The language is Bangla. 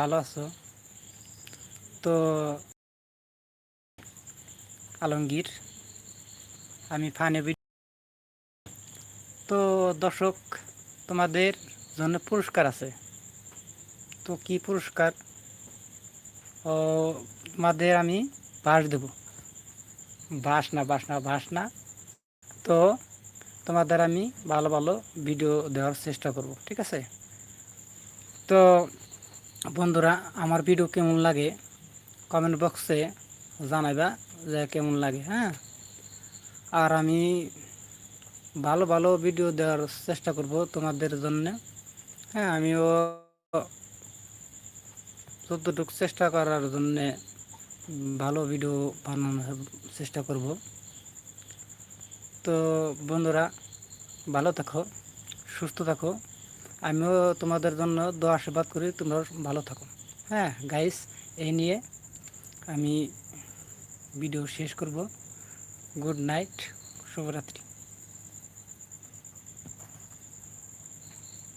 ভালো আছো? তো আলমগীর, আমি ফানে তো দর্শক, তোমাদের জন্য পুরস্কার আছে। তো কি পুরস্কার? ও, তোমাদের আমি বাস দেব। বাস না বাস না বাস না। তো তোমাদের আমি ভালো ভালো ভিডিও দেওয়ার চেষ্টা করব, ঠিক আছে? তো বন্ধুরা, আমার ভিডিও কেমন লাগে কমেন্ট বক্সে জানাইবা যে কেমন লাগে হ্যাঁ? আর আমি ভালো ভালো ভিডিও দেওয়ার চেষ্টা করব তোমাদের জন্য হ্যাঁ? আমিও যতটুকু চেষ্টা করার জন্যে ভালো ভিডিও বানানোর চেষ্টা করব। তো বন্ধুরা, ভালো থাকো, সুস্থ থাকো। আমিও তোমাদের জন্য দোয়া আশীর্বাদ করি তোমরা ভালো থাকো। হ্যাঁ গাইস এই নিয়ে আমি ভিডিও শেষ করব। গুড নাইট শুভরাত্রি।